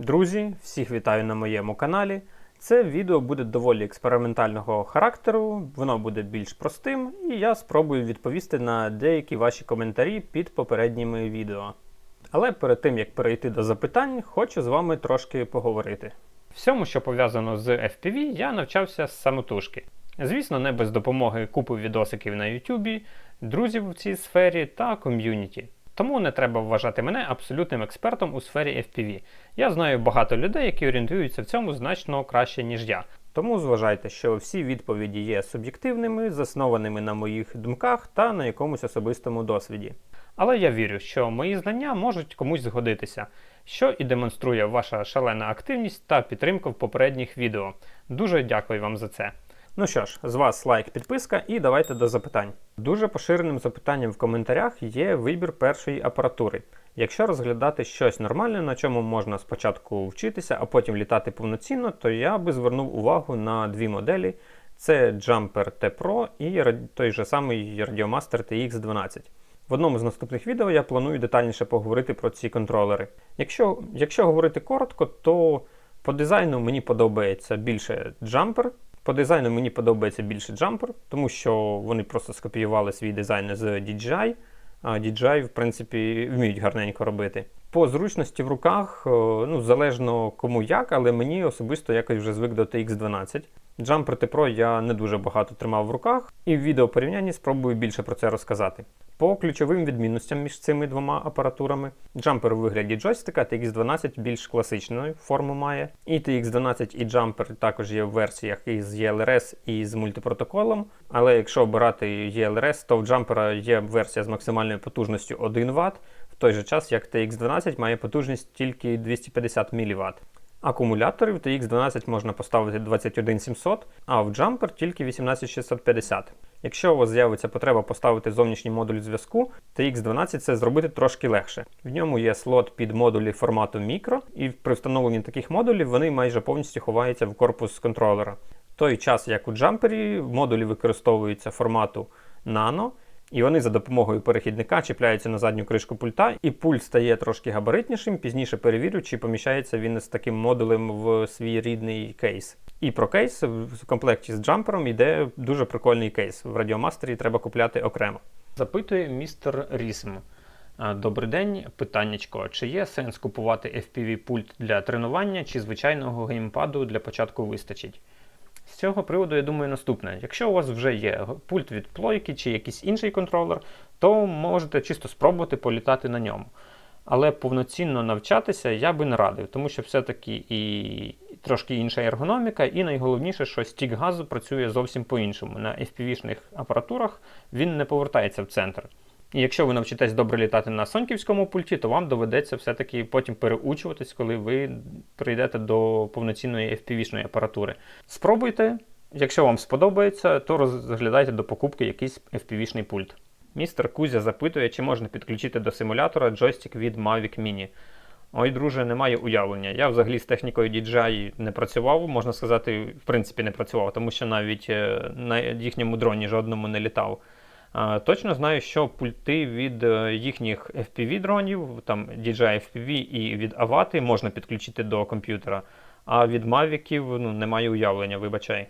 Друзі, всіх вітаю на моєму каналі. Це відео буде доволі експериментального характеру, воно буде більш простим, і я спробую відповісти на деякі ваші коментарі під попередніми відео. Але перед тим як перейти до запитань, хочу з вами трошки поговорити. Всьому, що пов'язано з FPV, я навчався з самотужки. Звісно, не без допомоги купи відосиків на YouTube, друзів в цій сфері та ком'юніті. Тому не треба вважати мене абсолютним експертом у сфері FPV. Я знаю багато людей, які орієнтуються в цьому значно краще, ніж я. Тому зважайте, що всі відповіді є суб'єктивними, заснованими на моїх думках та на якомусь особистому досвіді. Але я вірю, що мої знання можуть комусь згодитися, що і демонструє ваша шалена активність та підтримка в попередніх відео. Дуже дякую вам за це. Ну що ж, з вас лайк, підписка, і давайте до запитань. Дуже поширеним запитанням в коментарях є вибір першої апаратури. Якщо розглядати щось нормальне, на чому можна спочатку вчитися, а потім літати повноцінно, то я би звернув увагу на дві моделі: це Jumper T Pro і той же самий Radiomaster TX12. В одному з наступних відео я планую детальніше поговорити про ці контролери. Якщо, якщо говорити коротко, то по дизайну мені подобається більше Jumper. По дизайну мені подобається більше Jumper, тому що вони просто скопіювали свій дизайн з DJI. А DJI, в принципі, вміють гарненько робити. По зручності в руках, е, ну, залежно кому як, але мені особисто якось вже звик до TX12. Jumper T Pro я не дуже багато тримав в руках, і в відео порівнянні спробую більше про це розказати. По ключовим відмінностям між цими двома апаратурами, Jumper у вигляді джойстика, TX12 більш класичну форму має. І TX12 і Jumper також є в версіях із ELRS і з мультипротоколом. Але якщо обирати ELRS, то в Jumper є версія з максимальною потужністю 1 Вт, в той же час як TX12 має потужність тільки 250 мВт. Акумуляторів TX12 можна поставити 21700, а в Jumper тільки 18650. Якщо у вас з'явиться потреба поставити зовнішній модуль зв'язку, TX12 це зробити трошки легше. В ньому є слот під модулі формату мікро, і при встановленні таких модулів вони майже повністю ховаються в корпус контролера. В той час, як у Jumper, модулі використовуються формату Nano, і вони за допомогою перехідника чіпляються на задню кришку пульта, і пульт стає трошки габаритнішим. Пізніше перевірю, чи поміщається він з таким модулем в свій рідний кейс. І про кейс в комплекті з джампером йде дуже прикольний кейс. В радіомастері треба купляти окремо. Запитує містер Рісм. Добрий день, питаннячко. Чи є сенс купувати FPV пульт для тренування чи звичайного геймпаду для початку вистачить? Цього приводу я думаю наступне: якщо у вас вже є пульт від плойки чи якийсь інший контролер, то можете чисто спробувати політати на ньому. Але повноцінно навчатися я би не радив, тому що все-таки і трошки інша ергономіка, і найголовніше, що стік газу працює зовсім по-іншому. На FPV-шних апаратурах він не повертається в центр. І якщо ви навчитесь добре літати на сонківському пульті, то вам доведеться все-таки потім переучуватись, коли ви прийдете до повноцінної FPV-шної апаратури. Спробуйте, якщо вам сподобається, то розглядайте до покупки якийсь FPV-шний пульт. Містер Кузя запитує, чи можна підключити до симулятора джойстик від Mavic Mini. Ой, друже, немає уявлення. Я взагалі з технікою DJI не працював, можна сказати, в принципі, не працював, тому що навіть е, на їхньому дроні жодному не літав. Точно знаю, що пульти від е, їхніх FPV-дронів, там DJI FPV і від Avati можна підключити до комп'ютера, а від Mavic ну, немає уявлення, вибачай.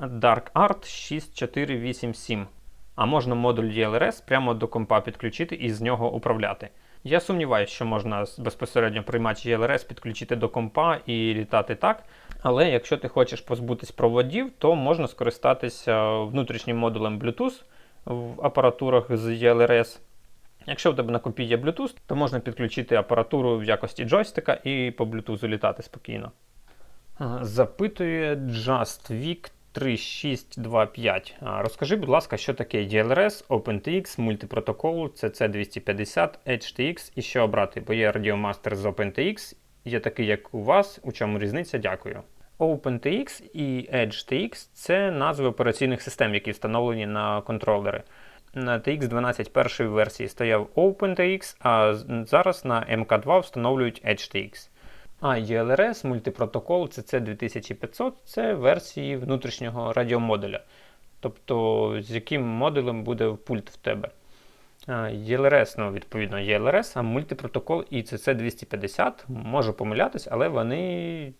Dark Art 6487. А можна модуль DLRS прямо до компа підключити і з нього управляти. Я сумніваюся, що можна безпосередньо приймач ELRS підключити до компа і літати так. Але якщо ти хочеш позбутись проводів, то можна скористатися внутрішнім модулем Bluetooth в апаратурах з ELRS. Якщо в тебе на компі є Bluetooth, то можна підключити апаратуру в якості джойстика і по Bluetooth літати спокійно. Запитує JustVic 3625. Розкажи, будь ласка, що таке DLRS, OpenTX, мультипротокол, CC250, HTX і що обрати, бо є Radiomaster з OpenTX, є такий, як у вас, у чому різниця, дякую. OpenTX і EdgeTX – це назви операційних систем, які встановлені на контролери. На TX12 першої версії стояв OpenTX, а зараз на MK2 встановлюють EdgeTX. А ELRS мультипротокол CC2500 це версії внутрішнього радіомодуля, тобто з яким модулем буде пульт в тебе. ELRS, ну, відповідно, ELRS, а мультипротокол і CC250, можу помилятись, але вони,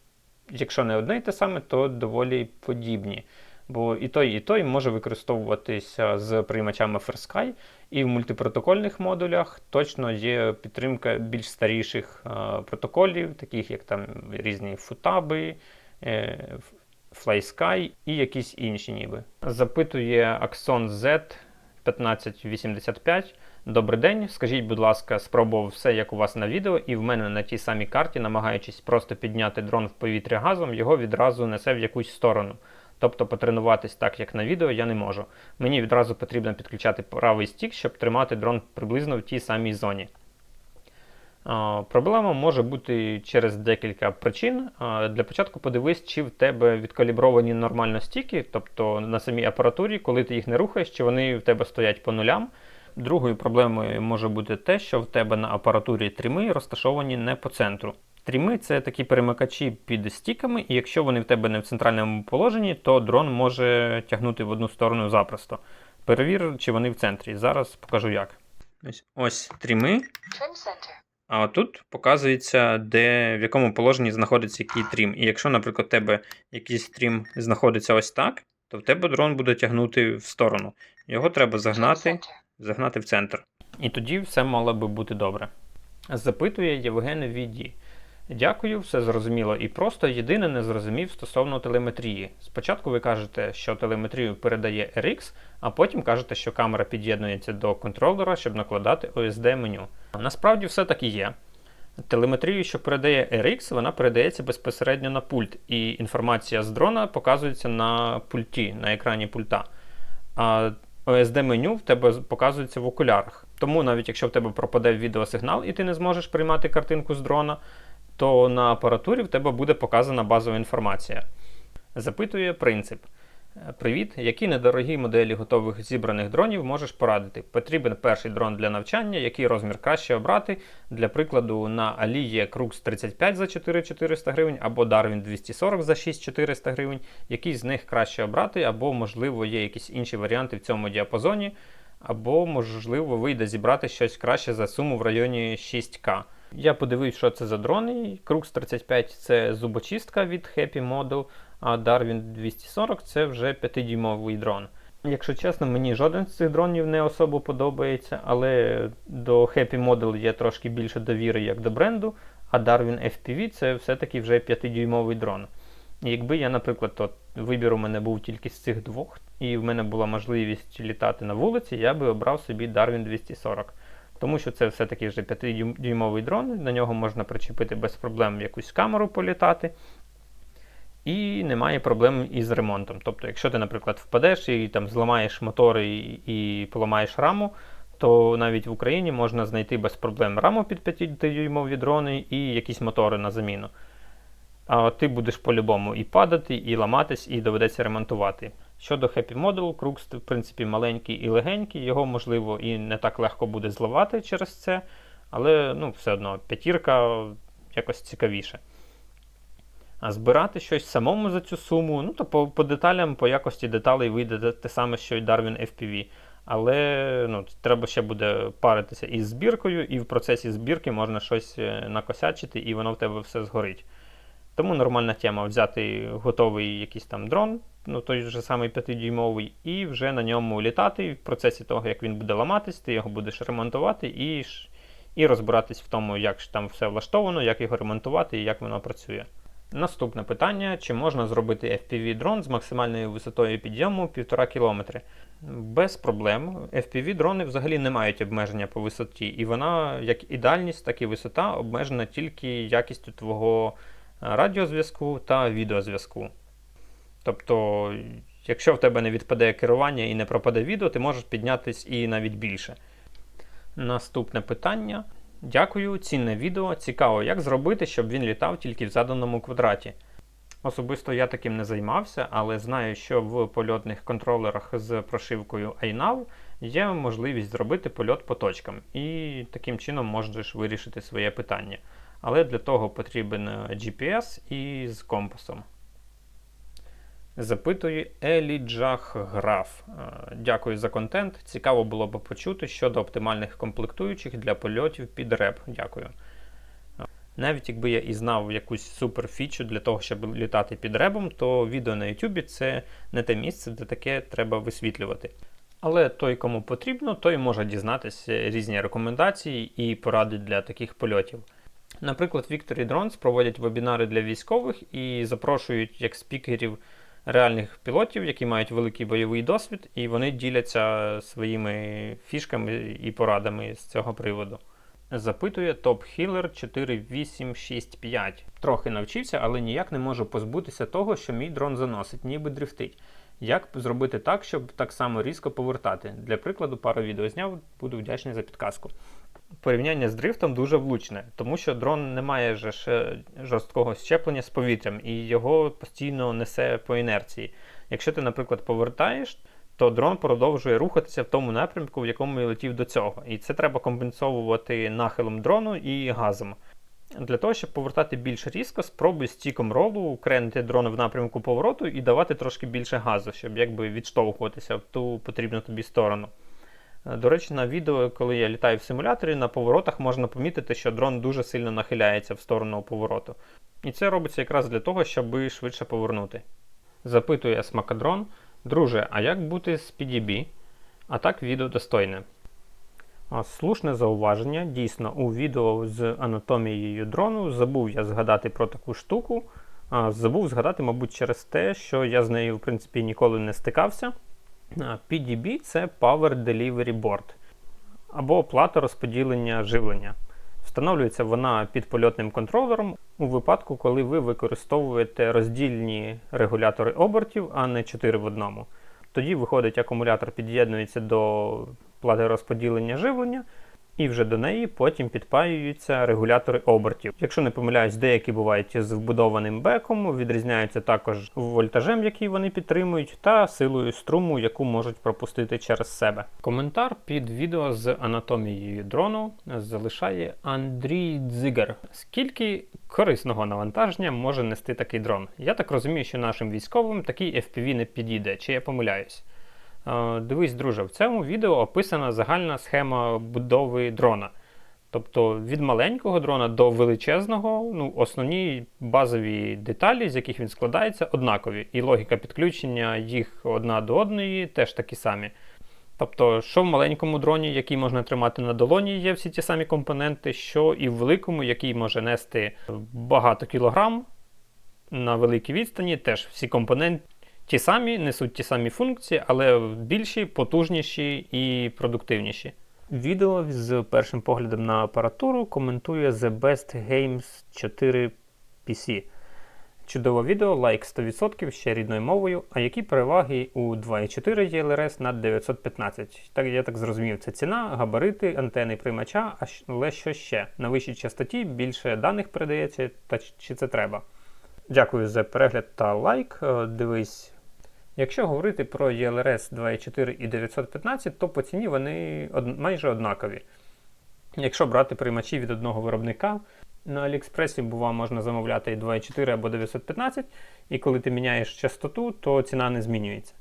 якщо не одне і те саме, то доволі подібні. Бо і той, і той може використовуватися з приймачами FirSky, і в мультипротокольних модулях точно є підтримка більш старіших а, протоколів, таких як там різні футаби, е, FlySky і якісь інші ніби. Запитує Axon Z 1585. Добрий день. Скажіть, будь ласка, спробував все, як у вас на відео, і в мене на тій самій карті, намагаючись просто підняти дрон в повітря газом, його відразу несе в якусь сторону. Тобто потренуватись так, як на відео, я не можу. Мені відразу потрібно підключати правий стік, щоб тримати дрон приблизно в тій самій зоні. Проблема може бути через декілька причин. Для початку подивись, чи в тебе відкалібровані нормально стіки, тобто на самій апаратурі, коли ти їх не рухаєш, чи вони в тебе стоять по нулям. Другою проблемою може бути те, що в тебе на апаратурі тріми розташовані не по центру. Тріми це такі перемикачі під стіками, і якщо вони в тебе не в центральному положенні, то дрон може тягнути в одну сторону запросто. Перевір, чи вони в центрі. Зараз покажу як. Ось, ось тріми. А отут показується, де, в якому положенні знаходиться який трім. І якщо, наприклад, у тебе якийсь трім знаходиться ось так, то в тебе дрон буде тягнути в сторону. Його треба загнати. Загнати в центр. І тоді все мало би бути добре. Запитує Євген Віді. Дякую, все зрозуміло і просто. Єдине не зрозумів стосовно телеметрії. Спочатку ви кажете, що телеметрію передає RX, а потім кажете, що камера під'єднується до контролера, щоб накладати OSD меню. Насправді все так і є. Телеметрію, що передає RX, вона передається безпосередньо на пульт, і інформація з дрона показується на пульті, на екрані пульта. А OSD меню в тебе показується в окулярах. Тому навіть якщо в тебе пропаде відеосигнал і ти не зможеш приймати картинку з дрона, то на апаратурі в тебе буде показана базова інформація. Запитує принцип. Привіт, які недорогі моделі готових зібраних дронів можеш порадити? Потрібен перший дрон для навчання, який розмір краще обрати. Для прикладу, на Алі є Crux 35 за 4400 гривень або Darwin 240 за 6400 гривень. Який з них краще обрати, або, можливо, є якісь інші варіанти в цьому діапазоні, або, можливо, вийде зібрати щось краще за суму в районі 6К. Я подивився, що це за дрони. Crux 35 це зубочистка від Happy Model, а Darwin 240 це вже 5-дюймовий дрон. Якщо чесно, мені жоден з цих дронів не особо подобається, але до Happy Model є трошки більше довіри як до бренду, а Darwin FPV це все-таки вже 5-дюймовий дрон. Якби я, наприклад, от, вибір у мене був тільки з цих двох, і в мене була можливість літати на вулиці, я би обрав собі Darwin 240. Тому що це все-таки вже 5-дюймовий дрон, на нього можна причепити без проблем якусь камеру політати. І немає проблем із ремонтом. Тобто, якщо ти, наприклад, впадеш і там зламаєш мотори і, і поламаєш раму, то навіть в Україні можна знайти без проблем раму під 5-дюймові дрони і якісь мотори на заміну. А ти будеш по-любому і падати, і ламатись, і доведеться ремонтувати. Щодо Happy Model, Crux, в принципі, маленький і легенький, його можливо і не так легко буде зливати через це, але ну, все одно п'ятірка якось цікавіше. А збирати щось самому за цю суму, ну то по, по деталям, по якості деталей вийде те саме, що й Darwin FPV. Але ну, треба ще буде паритися із збіркою, і в процесі збірки можна щось е, накосячити, і воно в тебе все згорить. Тому нормальна тема взяти готовий якийсь там дрон, ну той же самий 5-дюймовий, і вже на ньому літати. В процесі того, як він буде ламатись, ти його будеш ремонтувати і, і розбиратись в тому, як ж там все влаштовано, як його ремонтувати і як воно працює. Наступне питання: чи можна зробити FPV-дрон з максимальною висотою підйому 1,5 км? Без проблем. FPV-дрони взагалі не мають обмеження по висоті, і вона, як і дальність, так і висота, обмежена тільки якістю твого е, радіозв'язку та відеозв'язку. Тобто, якщо в тебе не відпаде керування і не пропаде відео, ти можеш піднятись і навіть більше. Наступне питання. Дякую, цінне відео. Цікаво, як зробити, щоб він літав тільки в заданому квадраті. Особисто я таким не займався, але знаю, що в польотних контролерах з прошивкою iNav є можливість зробити польот по точкам, і таким чином можеш вирішити своє питання. Але для того потрібен е, GPS і з компасом. Запитує Еліджах Граф. Е, Дякую за контент. Цікаво було б почути щодо оптимальних комплектуючих для польотів під реп. Дякую. Е, Навіть якби я і знав якусь супер фічу для того, щоб літати під ребом, то відео на YouTube це не те місце, де таке треба висвітлювати. Але той, кому потрібно, той може дізнатися різні рекомендації і поради для таких польотів. Наприклад, Victory Drones проводять вебінари для військових і запрошують як спікерів реальних пілотів, які мають великий бойовий досвід, і вони діляться своїми фішками і порадами з цього приводу. Запитує Top Healer 4865. Трохи навчився, але ніяк не можу позбутися того, що мій дрон заносить, ніби дрифтить. Як зробити так, щоб так само різко повертати? Для прикладу, пару відео зняв, буду вдячний за підказку. Порівняння з дрифтом дуже влучне, тому що дрон не має же жорсткого щеплення з повітрям і його постійно несе по інерції. Якщо ти, наприклад, повертаєш, то дрон продовжує рухатися в тому напрямку, в якому і летів до цього. І це треба компенсовувати нахилом дрону і газом. Для того, щоб повертати більш різко, спробуй стіком ролу кренити дрон в напрямку повороту і давати трошки більше газу, щоб якби відштовхуватися в ту потрібну тобі сторону. Е, До речі, на відео, коли я літаю в симуляторі, на поворотах можна помітити, що дрон дуже сильно нахиляється в сторону повороту. І це робиться якраз для того, щоб швидше повернути. Запитує смакадрон, друже, а як бути з PDB? А так відео достойне. Слушне зауваження. Дійсно, у відео з анатомією дрону забув я згадати про таку штуку. Забув згадати, мабуть, через те, що я з нею, в принципі, ніколи не стикався. PDB це Power Delivery Board або плата розподілення живлення. Встановлюється вона під польотним контролером у випадку, коли ви використовуєте роздільні регулятори обертів, а не 4 в одному. Тоді виходить, акумулятор під'єднується до плати розподілення живлення, і вже до неї потім підпаюються регулятори обертів. Якщо не помиляюсь, деякі бувають з вбудованим беком, відрізняються також вольтажем, який вони підтримують, та силою струму, яку можуть пропустити через себе. Коментар під відео з анатомією дрону залишає Андрій Дзигер. Скільки корисного навантаження може нести такий дрон? Я так розумію, що нашим військовим такий FPV не підійде, чи я помиляюсь. Е, Дивись, друже, в цьому відео описана загальна схема будови дрона. Тобто від маленького дрона до величезного, ну, основні базові деталі, з яких він складається, однакові. І логіка підключення їх одна до одної теж такі самі. Тобто, що в маленькому дроні, який можна тримати на долоні, є всі ті самі компоненти, що і в великому, який може нести багато кілограм на великій відстані, теж всі компоненти ті самі, несуть ті самі функції, але більші, потужніші і продуктивніші. Відео з першим поглядом на апаратуру коментує The Best Games 4 PC. Чудове відео, лайк 100% ще рідною мовою. А які переваги у 2.4 ELRS над 915? Так я так зрозумів, це ціна, габарити, антени приймача, але що ще? На вищій частоті більше даних передається, та чи це треба? Дякую за перегляд та лайк. Е, Дивись. Якщо говорити про ELRS 2.4 і 915, то по ціні вони од- майже однакові. Якщо брати приймачі від одного виробника, на Аліекспресі бува можна замовляти і 2.4 або 915, і коли ти міняєш частоту, то ціна не змінюється.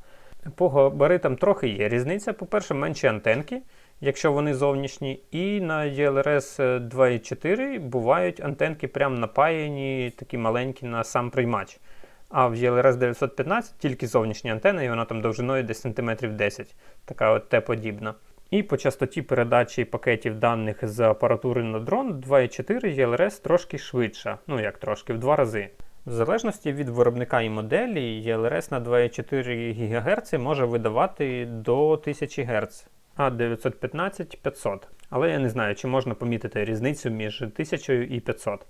По габаритам трохи є різниця. По-перше, менші антенки, якщо вони зовнішні, і на ELRS 2.4 бувають антенки прям напаяні, такі маленькі на сам приймач. А в ELRS 915 тільки зовнішня антенна, і вона там довжиною десь сантиметрів 10, така от Т-подібна. І по частоті передачі пакетів даних з апаратури на дрон 2.4 ELRS трошки швидша, ну як трошки, в два рази. В залежності від виробника і моделі, ELRS на 2,4 ГГц може видавати до 1000 Гц, а 915 500. Але я не знаю, чи можна помітити різницю між 1000 і 500.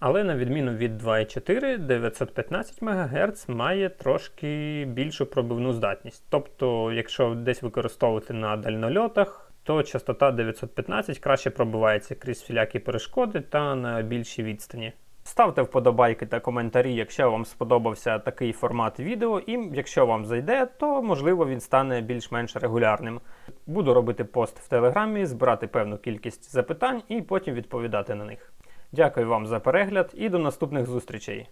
Але на відміну від 2.4, 915 МГц має трошки більшу пробивну здатність. Тобто, якщо десь використовувати на дальнольотах, то частота 915 краще пробивається крізь всілякі перешкоди та на більшій відстані. Ставте вподобайки та коментарі, якщо вам сподобався такий формат відео, і якщо вам зайде, то можливо він стане більш-менш регулярним. Буду робити пост в телеграмі, збирати певну кількість запитань і потім відповідати на них. Дякую вам за перегляд і до наступних зустрічей!